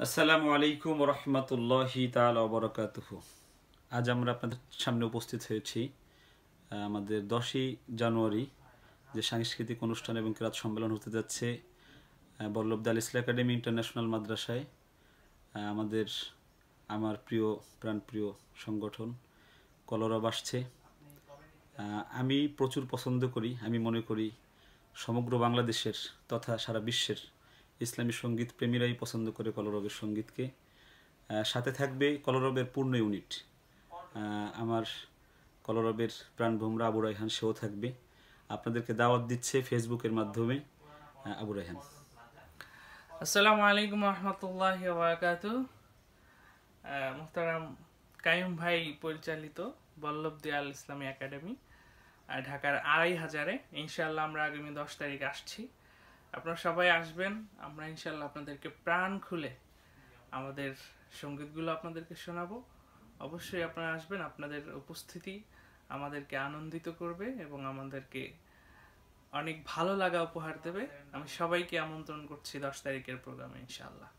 আসসালামু আলাইকুম রহমতুল্লাহি তাল বরকাতুহ। আজ আমরা আপনাদের সামনে উপস্থিত হয়েছি আমাদের দশই জানুয়ারি যে সাংস্কৃতিক অনুষ্ঠান এবং ক্রাত সম্মেলন হতে যাচ্ছে বল্লভদাল ইসলা একাডেমি ইন্টারন্যাশনাল মাদ্রাসায় আমাদের আমার প্রিয় প্রাণপ্রিয় সংগঠন কলরব আসছে আহ, আমি প্রচুর পছন্দ করি আমি মনে করি সমগ্র বাংলাদেশের তথা সারা বিশ্বের ইসলামী সংগীত প্রেমীরাই পছন্দ করে কলরবের সঙ্গীতকে। সাথে থাকবে কলরবের পূর্ণ ইউনিট। আমার কলরবের প্রাণভোমরা আবু রায়হান, সেও থাকবে। আপনাদেরকে দাওয়াত দিচ্ছে ফেসবুকের মাধ্যমে আবু রায়হান। আসসালামু আলাইকুম রহমতুল্লাহ মুহতারাম কায়ুম ভাই পরিচালিত বল্লভ দিয়াল ইসলামী একাডেমি ঢাকার আড়াই হাজারে। ইনশাল্লাহ আমরা আগামী দশ তারিখ আসছি। আপনারা সবাই আসবেন, আমরা ইনশাল্লাহ আপনাদেরকে প্রাণ খুলে আমাদের সঙ্গীতগুলো আপনাদেরকে শোনাবো। অবশ্যই আপনারা আসবেন, আপনাদের উপস্থিতি আমাদেরকে আনন্দিত করবে এবং আমাদেরকে অনেক ভালো লাগা উপহার দেবে। আমি সবাইকে আমন্ত্রণ করছি দশ তারিখের প্রোগ্রামে, ইনশাআল্লাহ।